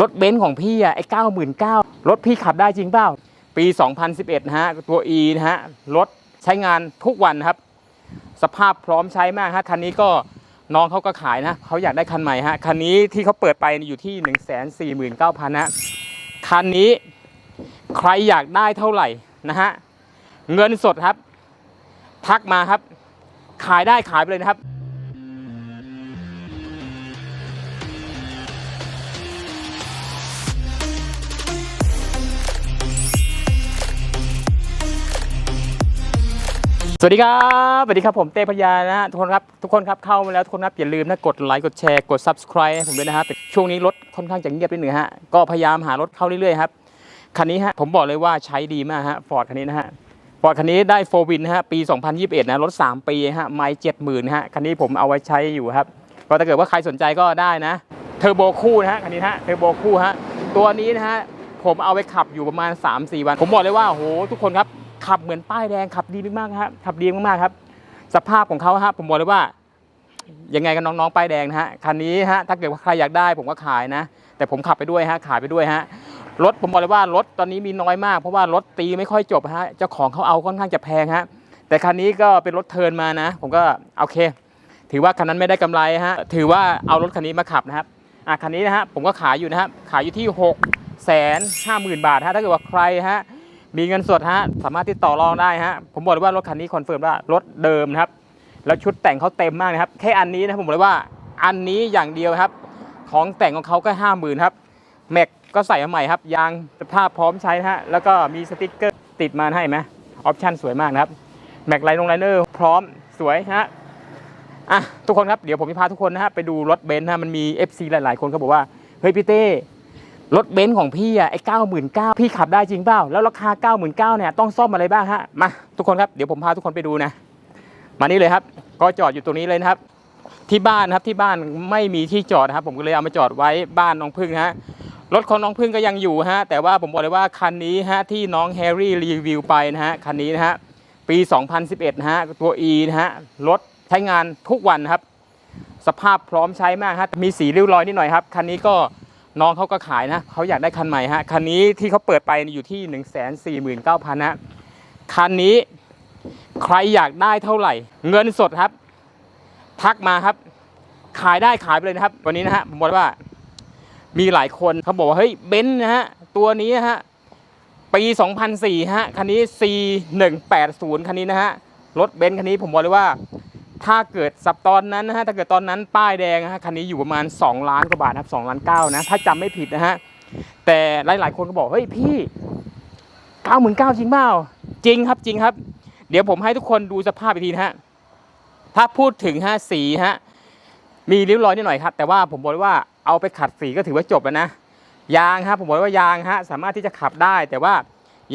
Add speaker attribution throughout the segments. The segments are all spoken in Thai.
Speaker 1: รถเบนซ์ของพี่อะไอ้เก้าหมื่นเก้ารถพี่ขับได้จริงเปล่า ปี 2011นะฮะ ตัว E นะฮะ รถใช้งานทุกวันครับ สภาพพร้อมใช้มากฮะ คันนี้ก็น้องเขาก็ขายนะ เขาอยากได้คันใหม่ฮะ คันนี้ที่เขาเปิดไปอยู่ที่ 1 4 9 0 0 0นะคันนี้ใครอยากได้เท่าไหร่นะฮะ เงินสดครับ ทักมาครับ ขายได้ขายไปเลยนะครับ สวัสดีครับสวัสดีครับผมเต้พยานะฮะทุกคนครับทุกคนครับเข้ามาแล้วทุกคนครับอย่าลืมนะกดไลค์กดแชร์กด subscribe ให้ผมด้วยนะฮะช่วงนี้รถค่อนข้างจะเงียบนิดหนึ่งฮะก็พยายามหารถเข้าเรื่อยๆครับคันนี้ฮะผมบอกเลยว่าใช้ดีมากฮะฟอร์ดคันนี้นะฮะฟอร์ดคันนี้ได้โฟวินนะฮะปี 2021 นะรถ 3 ปีฮะไม่เจ็ดหมื่นฮะคันนี้ผมเอาไว้ใช้อยู่ครับก็ถ้าเกิดว่าใครสนใจก็ได้นะเทอร์โบคู่นะฮะคันนี้นะฮะเทอร์โบคู่ฮะตัวนี้นะฮะผมเอาไปขับอยู่ประมาณ 3-4 วัน ผมบอกเลยว่าโอ้โหทุกคนครับ ขับเหมือนป้ายแดงขับดีมากๆครับขับดีมากๆครับ สภาพของเขาฮะผมบอกเลยว่ายังไงกันน้องๆป้ายแดงนะฮะคันนี้ฮะถ้าเกิดว่าใครอยากได้ผมก็ขายนะ แต่ผมขับไปด้วยฮะขายไปด้วยฮะรถผมบอกเลยว่ารถตอนนี้มีน้อยมากเพราะว่ารถตีไม่ค่อยจบฮะเจ้าของเขาเอาค่อนข้างจะแพงฮะแต่คันนี้ก็เป็นรถเทินมานะ ผมก็โอเค ถือว่าคันนั้นไม่ได้กำไรฮะถือว่าเอารถคันนี้มาขับนะครับอะคันนี้นะฮะผมก็ขายอยู่นะครับขายอยู่ที่6กแสนห้าหมื่นบาทฮะถ้าเกิดว่าใครฮะ มีเงินสดฮะสามารถติดต่อรองได้ฮะผมบอกเลยว่ารถคันนี้คอนเฟิร์มว่ารถเดิมนะครับแล้วชุดแต่งเขาเต็มมากนะครับแค่อันนี้นะผมบอกเลยว่าอันนี้อย่างเดียวครับ ของแต่งของเขาก็ห้าหมื่นครับแม็กก็ใส่มาใหม่ครับยางสภาพพร้อมใช้นะฮะแล้วก็มีสติกเกอร์ติดมาให้ไหมออปชั่นสวยมากนะครับแม็กไลน์ลงไลเนอร์พร้อมสวยฮะอะทุกคนครับเดี๋ยวผมจะพาทุกคนนะฮะไปดูรถเบนซ์นะมันมี FC หลาย ๆ คนเขาบอกว่าเฮ้ยพี่เต้ รถเบนซ์ของพี่อะไอ้เก้าหมื่นเก้าพี่ขับได้จริงเปล่า แล้วราคาเก้าหมื่นเก้าเนี่ยต้องซ่อมอะไรบ้างฮะ มาทุกคนครับ เดี๋ยวผมพาทุกคนไปดูนะ มานี่เลยครับ ก็จอดอยู่ตรงนี้เลยนะครับ ที่บ้านนะครับที่บ้านไม่มีที่จอดนะครับ ผมก็เลยเอามาจอดไว้บ้านน้องพึ่งนะฮะ รถของน้องพึ่งก็ยังอยู่ฮะ แต่ว่าผมบอกเลยว่าคันนี้ฮะที่น้องแฮร์รี่รีวิวไปนะฮะ คันนี้นะฮะ ปี 2011นะฮะ ตัว E นะฮะ รถใช้งานทุกวันครับ สภาพพร้อมใช้มากฮะ มีสีริ้วรอยนิดหน่อยครับ คันนี้ก็ น้องเขาก็ขายนะเขาอยากได้คันใหม่ฮะคันนี้ที่เขาเปิดไปอยู่ที่1 4 9 0 0 0นะคันนี้ใครอยากได้เท่าไหร่ เงินสดครับ ทักมาครับ ขายได้ขายไปเลยนะครับ วันนี้นะฮะผมบอกเลยว่ามีหลายคนเขาบอกว่าเฮ้ยเบนซ์นะฮะตัวนี้ฮะปี 2004ฮะคันนี้ C180 คันนี้นะฮะรถเบนซ์คันนี้ผมบอกเลยว่า ถ้าเกิดสับตอนนั้นนะฮะถ้าเกิดตอนนั้นป้ายแดงนะฮะคันนี้อยู่ประมาณ 2 ล้านกว่าบาทครับ2ล้านเก้านะถ้าจำไม่ผิดนะฮะแต่หลาย ๆ คนก็บอกเฮ้ยพี่เก้าหมื่นเก้าจริงเปล่าจริงครับจริงครับ เดี๋ยวผมให้ทุกคนดูสภาพอีกทีนะฮะถ้าพูดถึงฮะสีฮะมีริ้วรอยนิดหน่อยครับ แต่ว่าผมบอกว่าเอาไปขัดสีก็ถือว่าจบแล้วนะยางครับผมบอกว่ายางฮะสามารถที่จะขับได้ แต่ว่า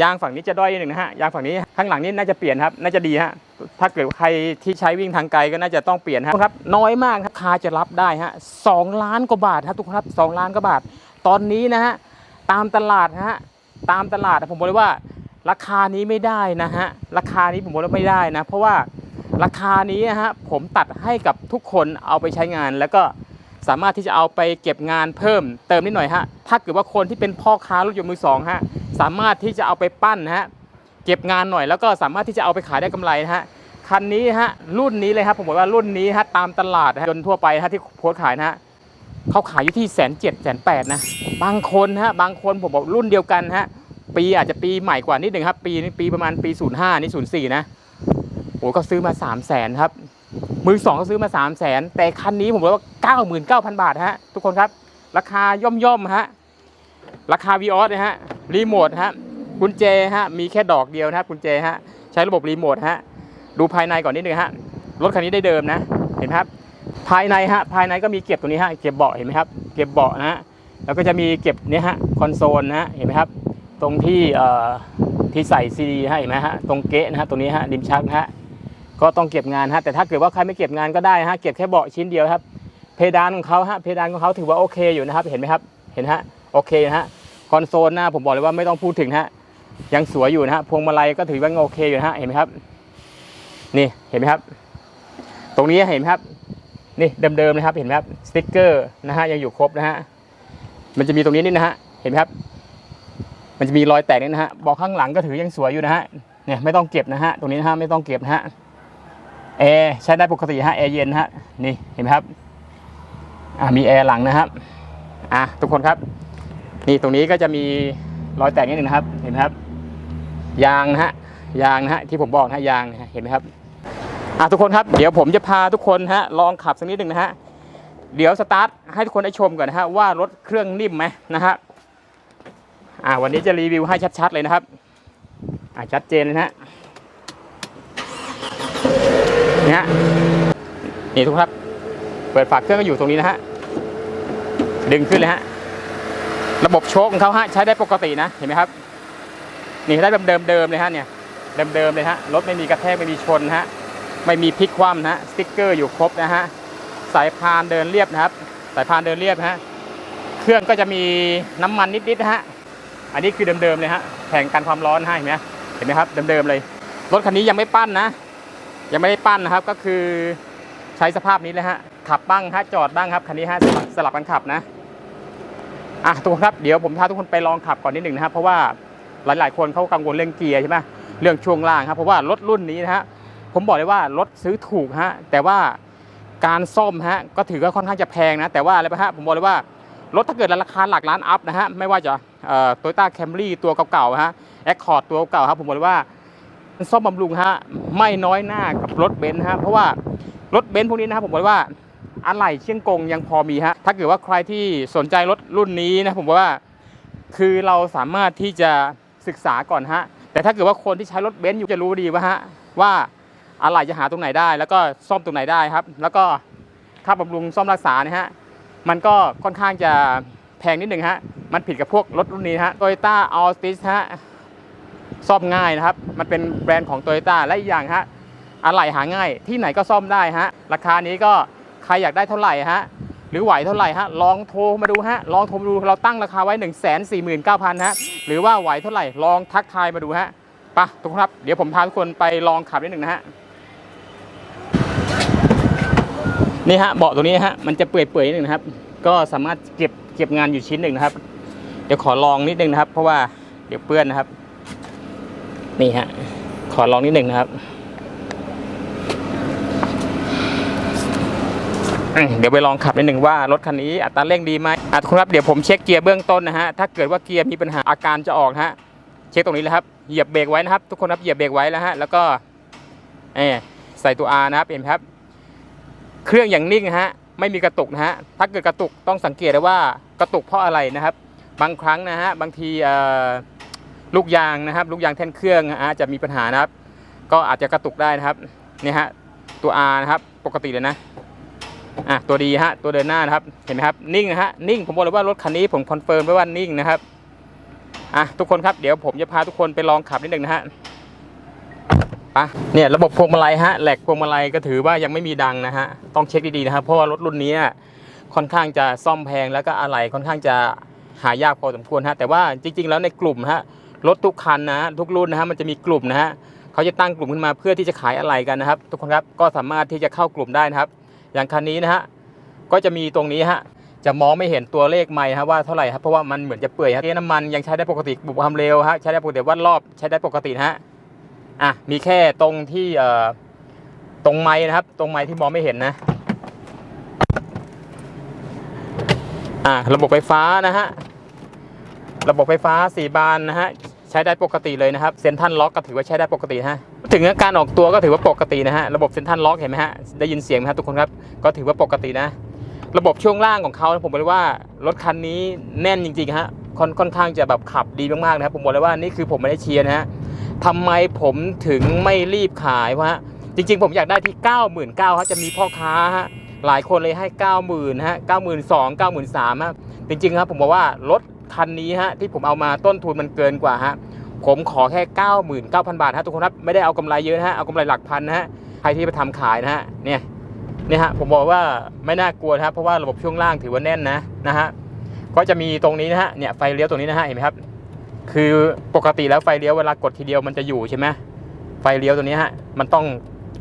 Speaker 1: ยางฝั่งนี้จะด้อยนิดหนึ่งนะฮะยางฝั่งนี้ข้างหลังนี่น่าจะเปลี่ยนครับน่าจะดีฮะ ถ้าเกิดใครที่ใช้วิ่งทางไกลก็น่าจะต้องเปลี่ยนครับ น้อยมากครับคาจะรับได้ฮะสองล้านกว่าบาทครับทุกคนครับสองล้านกว่าบาท ตอนนี้นะฮะตามตลาดฮะตามตลาดผมบอกเลยว่า ราคานี้ไม่ได้นะฮะราคานี้ผมบอกว่าไม่ได้นะ เพราะว่าราคานี้นะฮะผมตัดให้กับทุกคนเอาไปใช้งาน แล้วก็สามารถที่จะเอาไปเก็บงานเพิ่มเติมนิดหน่อยฮะถ้าเกิดว่าคนที่เป็นพ่อค้ารถยนต์มือสองฮะสามารถที่จะเอาไปปั้นนะฮะ เก็บงานหน่อยแล้วก็สามารถที่จะเอาไปขายได้กำไรนะฮะคันนี้ฮะรุ่นนี้เลยครับผมบอกว่ารุ่นนี้ฮะตามตลาดฮะจนทั่วไปฮะที่โพสขายนะฮะเขาขายอยู่ที่แสนเจ็ดแสนแปดนะบางคนฮะบางคนผมบอกรุ่นเดียวกันฮะปีอาจจะปีใหม่กว่านิดหนึ่งครับปีนี้ปีประมาณปี 05นี่04 นะโอ้ก็ซื้อมา3 0 0แสนครับมือสองก็ซื้อมา3 0 0แสนแต่คันนี้ผมบอกว่า 99,000 บาทฮะทุกคนครับ ราคาย่อมย่อมๆฮะราคา v ีออสนะฮะรีโมทฮะ กุญแจฮะมีแค่ดอกเดียวนะครับกุญแจฮะใช้ระบบรีโมทฮะดูภายในก่อนนิดนึงฮะรถคันนี้ได้เดิมนะเห็นไหมครับภายในฮะภายในก็มีเก็บตรงนี้ฮะเก็บเบาะเห็นไหมครับเก็บเบาะนะฮะแล้วก็จะมีเก็บเนี่ยฮะคอนโซลนะฮะเห็นไหมครับตรงที่เอ่อที่ใส่ซีดีให้เห็นไหมฮะตรงเกะนะฮะตรงนี้ฮะริมชักนะฮะก็ต้องเก็บงานฮะแต่ถ้าเกิดว่าใครไม่เก็บงานก็ได้ฮะเก็บแค่เบาะชิ้นเดียวครับ เพดานของเขาฮะเพดานของเขาถือว่าโอเคอยู่นะครับเห็นไหมครับเห็นฮะโอเคนะฮะคอนโซลหน้าผมบอกเลยว่าไม่ต้องพูดถึงฮะ ยังสวยอยู่นะฮะพวงมาลัยก็ถือว่าโอเคอยู่นะฮะเห็นไหมครับ นี่เห็นไหมครับ ตรงนี้เห็นไหมครับ นี่เดิมๆนะครับ เห็นไหมครับสติ๊กเกอร์นะฮะยังอยู่ครบนะฮะมันจะมีตรงนี้นี่นะฮะเห็นไหมครับ มันจะมีรอยแตกนี่นะฮะเบอกข้างหลังก็ถือยังสวยอยู่นะฮะเนี่ยไม่ต้องเก็บนะฮะตรงนี้นะฮะไม่ต้องเก็บนะฮะแอร์ใช้ได้ปกติฮะแอร์เย็นฮะนี่เห็นไหมครับอ่ามีแอร์หลังนะครับอะทุกคนครับ นี่ตรงนี้ก็จะมีรอยแตกนิดนึงนะครับ เห็นไหมครับ ยางนะฮะยางนะฮะที่ผมบอกนะฮะยางนะฮะเห็นไหมครับอะทุกคนครับเดี๋ยวผมจะพาทุกคนฮะลองขับสักนิดหนึ่งนะฮะเดี๋ยวสตาร์ทให้ทุกคนได้ชมก่อนนะฮะว่ารถเครื่องนิ่มไหมนะฮะอ่าวันนี้จะรีวิวให้ชัดๆเลยนะครับอ่าชัดเจนเลยนะฮะนี่ฮะนี่ทุกครับ เปิดฝาเครื่องก็อยู่ตรงนี้นะฮะดึงขึ้นเลยฮะระบบโชคของเขาฮะใช้ได้ปกตินะเห็นไหมครับ นี่ได้แบบเดิมๆเลยฮะเนี่ยเดิมๆเลยฮะรถไม่มีกระแทกไม่มีชนฮะไม่มีพลิกคว่ำนะฮะสติ๊กเกอร์อยู่ครบนะฮะสายพานเดินเรียบนะครับสายพานเดินเรียบฮะเครื่องก็จะมีน้ำมันนิดๆฮะอันนี้คือเดิมๆเลยฮะแผงกันความร้อนให้เห็นไหมเห็นไหมครับเดิมๆเลย รถคันนี้ยังไม่ปั้นนะ ยังไม่ได้ปั้นนะครับก็คือใช้สภาพนี้เลยฮะขับบ้างฮะจอดบ้างครับคันนี้ฮะสลับสลับกันขับนะอะทุกครับเดี๋ยวผมพาทุกคนไปลองขับก่อนนิดหนึ่งนะครับเพราะว่า หลาย ๆ คนเขากังวลเรื่องเกียร์ใช่ไหมเรื่องช่วงล่างครับเพราะว่ารถรุ่นนี้นะฮะผมบอกเลยว่ารถซื้อถูกฮะแต่ว่าการซ่อมฮะก็ถือว่าค่อนข้างจะแพงนะแต่ว่าอะไรปะฮะผมบอกเลยว่ารถถ้าเกิดราคาหลักล้านอัพนะฮะไม่ว่าจะโตโยต้าแคมรี่ตัวเก่าๆฮะแอคคอร์ดตัวเก่าครับผมบอกเลยว่าซ่อมบำรุงฮะไม่น้อยหน้ากับรถเบนซ์ฮะเพราะว่ารถเบนซ์พวกนี้นะครับผมบอกเลยว่าอะไหล่เชียงกงยังพอมีฮะถ้าเกิดว่าใครที่สนใจรถรุ่นนี้นะผมบอกว่าคือเราสามารถที่จะ ศึกษาก่อนฮะ แต่ถ้าเกิดว่าคนที่ใช้รถเบนซ์อยู่จะรู้ดีว่าฮะว่าอะไหล่จะหาตรงไหนได้ แล้วก็ซ่อมตรงไหนได้ครับ แล้วก็ค่าบำรุงซ่อมรักษาเนี่ยฮะมันก็ค่อนข้างจะแพงนิดหนึ่งฮะมันผิดกับพวกรถรุ่นนี้ฮะ Toyota Altis ฮะซ่อมง่ายนะครับ มันเป็นแบรนด์ของ Toyota และอีกอย่างฮะอะไหล่หาง่ายที่ไหนก็ซ่อมได้ฮะราคานี้ก็ใครอยากได้เท่าไหร่ฮะ หรือไหวเท่าไหร่ฮะลองโทรมาดูฮะลองโทรมาดูเราตั้งราคาไว้ 1 4 9 0 0 0ฮะหรือว่าไหวเท่าไหร่ลองทักทายมาดูฮะไปะทุกคนครับ เดี๋ยวผมพาทุกคนไปลองขับนิดหนึ่งนะฮะนี่ฮะเบาะตรงนี้ฮะมันจะเปื่อยๆนิดหนึ่งนะครับ ก็สามารถเก็บเก็บงานอยู่ชิ้นหนึ่งนะครับ เดี๋ยวขอลองนิดนึงนะครับ เพราะว่าเดี๋ยวเปื้อนนะครับ นี่ฮะขอลองนิดหนึ่งนะครับ อืม เดี๋ยวไปลองขับนิดหนึ่งว่ารถคันนี้อัตราเร่งดีไหมอะทุกคนครับเดี๋ยวผมเช็คเกียร์เบื้องต้นนะฮะถ้าเกิดว่าเกียร์มีปัญหาอาการจะออกนะฮะเช็คตรงนี้เลยครับเหยียบเบรกไว้นะครับทุกคนครับเหยียบเบรกไว้แล้วฮะแล้วก็เอใส่ตัว R นะครับเห็นไหมครับ เครื่องอย่างนิ่งฮะไม่มีกระตุกนะฮะถ้าเกิดกระตุกต้องสังเกตได้ว่ากระตุกเพราะอะไรนะครับ บางครั้งนะฮะบางทีลูกยางนะครับ ลูกยางแท่นเครื่องนะฮะจะมีปัญหานะครับ ก็อาจจะกระตุกได้นะครับนี่ฮะตัว R นะครับปกติเลยนะ อะตัวดีฮะตัวเดินหน้านะครับเห็นไหมครับนิ่งนะฮะนิ่งผมบอกเลยว่ารถคันนี้ผมคอนเฟิร์มไว้ว่านิ่งนะครับอะทุกคนครับเดี๋ยวผมจะพาทุกคนไปลองขับนิดหนึ่งนะฮะไปะเนี่ยระบบพวงมาลัยฮะแหลกพวงมาลัยก็ถือว่ายังไม่มีดังนะฮะต้องเช็คดีๆนะครับเพราะว่ารถรุ่นนี้ค่อนข้างจะซ่อมแพงแล้วก็อะไหล่ค่อนข้างจะหายากพอสมควรฮะแต่ว่าจริง ๆ แล้วในกลุ่มฮะรถทุกคันนะฮะทุกรุ่นนะฮะมันจะมีกลุ่มนะฮะเขาจะตั้งกลุ่มขึ้นมาเพื่อที่จะขายอะไหล่กันนะครับ ทุกคนครับก็สามารถที่จะเข้ากลุ่มได้นะครับ อย่างคันนี้นะฮะก็จะมีตรงนี้ฮะจะมองไม่เห็นตัวเลขไม่ฮะว่าเท่าไหร่ครับเพราะว่ามันเหมือนจะเปื่อยฮะเกียน้ำมันยังใช้ได้ปกติบุกความเร็วฮะใช้ได้ปกติวัดรอบใช้ได้ปกตินะฮะอะมีแค่ตรงที่เอ่อตรงไม้นะครับ ตรงไม้ที่มองไม่เห็นนะอะระบบไฟฟ้านะฮะระบบไฟฟ้าสี่บานนะฮะใช้ได้ปกติเลยนะครับ เซ็นทันล็อกก็ถือว่าใช้ได้ปกติฮะ ถึงการออกตัวก็ถือว่าปกตินะฮะ ระบบเซนทันล็อกเห็นไหมฮะ ได้ยินเสียงไหมครับทุกคนครับ ก็ถือว่าปกตินะ ระบบช่วงล่างของเขาผมบอกเลยว่ารถคันนี้แน่นจริงๆฮะค่อนค่อนข้างจะแบบขับดีมากๆนะครับผมบอกเลยว่านี่คือผมไม่ได้เชียร์นะฮะทำไมผมถึงไม่รีบขายวะจริง ๆ ผมอยากได้ที่ 9 9 0 0 0ฮะจะมีพ่อค้าฮะหลายคนเลยให้ 90,000ฮะ92,000 93,000ฮะจริงๆครับผมบอกว่ารถคันนี้ฮะที่ผมเอามาต้นทุนมันเกินกว่าฮะ ผมขอแค่ 99,000 บาทฮะทุกคนครับไม่ได้เอากำไรเยอะนะฮะเอากำไรหลักพันนะฮะใครที่ไปทำขายนะฮะเนี่ยเนี่ยฮะผมบอกว่าไม่น่ากลัวนะครับเพราะว่าระบบช่วงล่างถือว่าแน่นนะนะฮะก็จะมีตรงนี้นะฮะเนี่ยไฟเลี้ยวตรงนี้นะฮะเห็นไหมครับ คือปกติแล้วไฟเลี้ยวเวลากดทีเดียวมันจะอยู่ใช่ไหมไฟเลี้ยวตัวนี้ฮะมันต้อง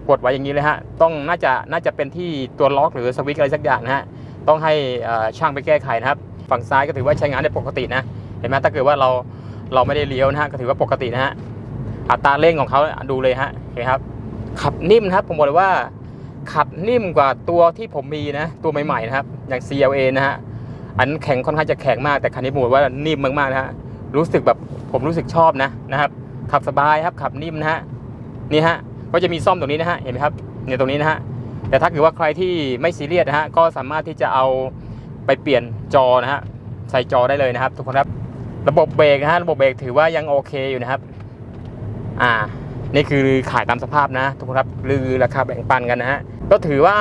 Speaker 1: กดไว้อย่างนี้เลยฮะต้องน่าจะน่าจะเป็นที่ตัวล็อกหรือสวิตช์อะไรสักอย่างนะฮะต้องให้ช่างไปแก้ไขนะครับ ฝั่งซ้ายก็ถือว่าใช้งานได้ปกตินะเห็นไหมถ้าเกิดว่าเรา เราไม่ได้เลี้ยวนะฮะก็ถือว่าปกตินะฮะอัตราเร่งของเขาดูเลยฮะเห็นไหมครับขับนิ่มนะครับผมบอกเลยว่าขับนิ่มกว่าตัวที่ผมมีนะ ตัวใหม่ๆนะครับ อย่าง CLA นะฮะอันนนแข็งค่อนข้างจะแข็งมากแต่คันนี้ผมบอกว่านิ่มมากๆนะฮะรู้สึกแบบผมรู้สึกชอบนะนะครับขับสบายครับขับนิ่มนะฮะนี่ฮะก็จะมีซ่อมตรงนี้นะฮะเห็นไหมครับเนี่ยตรงนี้นะฮะแต่ถ้าเกิดว่าใครที่ไม่ซีเรียสนะฮะก็สามารถที่จะเอาไปเปลี่ยนจอนะฮะใส่จอได้เลยนะครับ ทุกคนครับ ระบบเบรกนะฮะระบบเบรกถือว่ายังโอเคอยู่นะครับ อ่า นี่คือขายตามสภาพนะ ทุกคนครับหรือราคาแบ่งปันกันนะฮะก็ถือว่า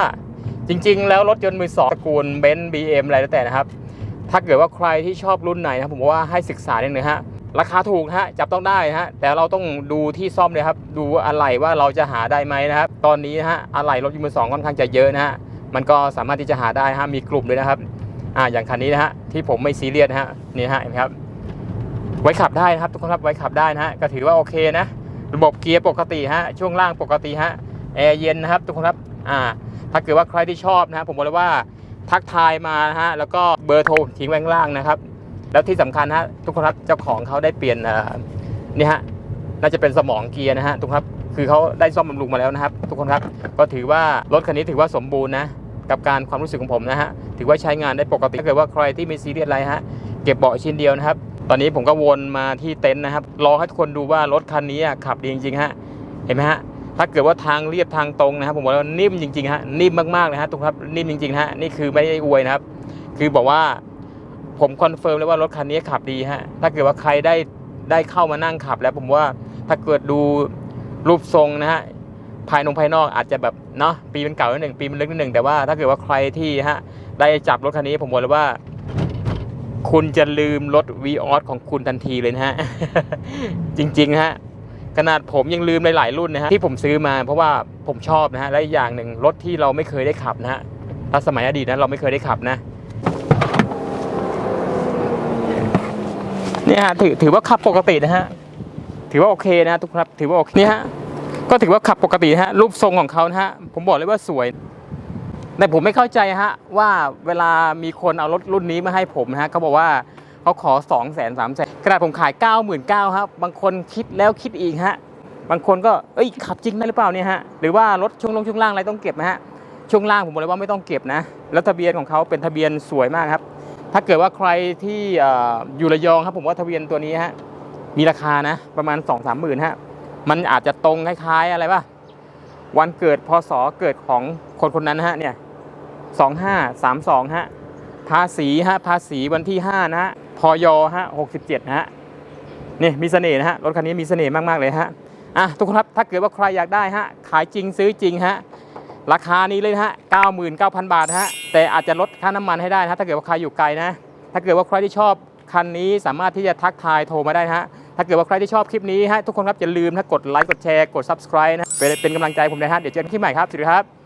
Speaker 1: จริง ๆ แล้วรถยนต์มือสองตระกูลเบนซ์บีเอ็มอะไรแล้วแต่นะครับ ถ้าเกิดว่าใครที่ชอบรุ่นไหนนะครับผมว่าให้ศึกษานิดนึงฮะราคาถูกฮะจับต้องได้ฮะแต่เราต้องดูที่ซ่อมเลยครับ ดูอะไรว่าเราจะหาได้ไหมนะครับ ตอนนี้นะฮะอะไรรถยนต์มือสองค่อนข้างจะเยอะนะฮะมันก็สามารถที่จะหาได้ฮะมีกลุ่มด้วยนะครับอ่าอย่างคันนี้นะฮะที่ผมไม่ซีเรียสนะฮะนี่ฮะเห็นไหมครับ ไว้ขับได้นะครับทุกคนครับไว้ขับได้นะฮะก็ถือว่าโอเคนะ ระบบเกียร์ปกติฮะช่วงล่างปกติฮะแอร์เย็นนะครับทุกคนครับอ่าถ้าเกิดว่าใครที่ชอบนะผมบอกเลยว่าทักทายมานะฮะแล้วก็เบอร์โทรทิ้งไว้ข้างล่างนะครับ แล้วที่สำคัญฮะทุกคนครับเจ้าของเขาได้เปลี่ยนนี่ฮะน่าจะเป็นสมองเกียร์นะฮะทุกคนครับคือเขาได้ซ่อมบำรุงมาแล้วนะครับ ทุกคนครับก็ถือว่ารถคันนี้ถือว่าสมบูรณ์นะกับการความรู้สึกของผมนะฮะถือว่าใช้งานได้ปกติถ้าเกิดว่าใครที่ไม่ซีเรียสอะไรฮะเก็บเบาะชิ้นเดียวนะครับ ตอนนี้ผมก็วนมาที่เต็นท์นะครับ รอให้ทุกคนดูว่ารถคันนี้ขับดีจริงๆฮะ เห็นไหมฮะ ถ้าเกิดว่าทางเรียบทางตรงนะครับ ผมบอกว่านิ่มจริงๆฮะ นิ่มมากๆเลยฮะทุกครับ นิ่มจริงๆฮะ นี่คือไม่ได้อวยนะครับ คือบอกว่าผมคอนเฟิร์มเลยว่ารถคันนี้ขับดีฮะ ถ้าเกิดว่าใครได้ได้เข้ามานั่งขับ แล้วผมว่าถ้าเกิดดูรูปทรงนะฮะภายนงภายนอกอาจจะแบบเนาะปีเป็นเก่านิดหนึ่งปีมันเล็กนิดหนึ่งแต่ว่าถ้าเกิดว่าใครที่ฮะได้จับรถคันนี้ผมบอกเลยว่า คุณจะลืมรถวีออสของคุณทันทีเลยนะฮะ จริงๆฮะ ขนาดผมยังลืมหลายๆรุ่นนะฮะ ที่ผมซื้อมาเพราะว่าผมชอบนะฮะ และอีกอย่างหนึ่งรถที่เราไม่เคยได้ขับนะฮะถ้าสมัยอดีตนะเราไม่เคยได้ขับนะเนี่ยฮะถือถือว่าขับปกตินะฮะ ถือว่าโอเคนะฮะทุกครับ ถือว่าโอเคเนี่ยฮะก็ถือว่าขับปกตินะฮะรูปทรงของเขานะฮะผมบอกเลยว่าสวย แต่ผมไม่เข้าใจฮะว่าเวลามีคนเอารถรุ่นนี้มาให้ผมนะฮะเขาบอกว่าเขาขอ2องแสนสามแสนขนาดผมขาย 9 9 0 0 0ครับบางคนคิดแล้วคิดอีกฮะบางคนก็เอ้ยขับจริงได้หรือเปล่าเนี่ยฮะหรือว่ารถช่วงลงช่วงล่างอะไรต้องเก็บนะฮะช่วงล่างผมบอกเลยว่าไม่ต้องเก็บนะแล้วทะเบียนของเขาเป็นทะเบียนสวยมากครับ ถ้าเกิดว่าใครที่ออยู่ระยองครับผมว่าทะเบียนตัวนี้ฮะมีราคานะประมาณ2องสามหมื่นฮะมันอาจจะตรงคล้ายๆอะไรป่ะวันเกิดพศเกิดของคนคนนั้นนะฮะเนี่ย สองห้าสามสองฮะ ภาษีฮะ ภาษีวันที่ห้านะฮะ พยฮะหกสิบเจ็ดฮะ นี่มีเสน่ห์นะฮะ รถคันนี้มีเสน่ห์มาก ๆ เลยฮะ อะ ทุกคนครับ ถ้าเกิดว่าใครอยากได้ฮะ ขายจริงซื้อจริงฮะ ราคานี้เลยฮะเก้าหมื่นเก้าพันบาทฮะ แต่อาจจะลดค่าน้ำมันให้ได้นะถ้าเกิดว่าใครอยู่ไกลนะ ถ้าเกิดว่าใครที่ชอบคันนี้สามารถที่จะทักทายโทรมาได้นะฮะ ถ้าเกิดว่าใครที่ชอบคลิปนี้ฮะทุกคนครับอย่าลืมนะกดไลค์กดแชร์กด subscribe นะเป็นเป็นกำลังใจผมนะฮะ เดี๋ยวเจอกันที่ใหม่ครับ สวัสดีครับ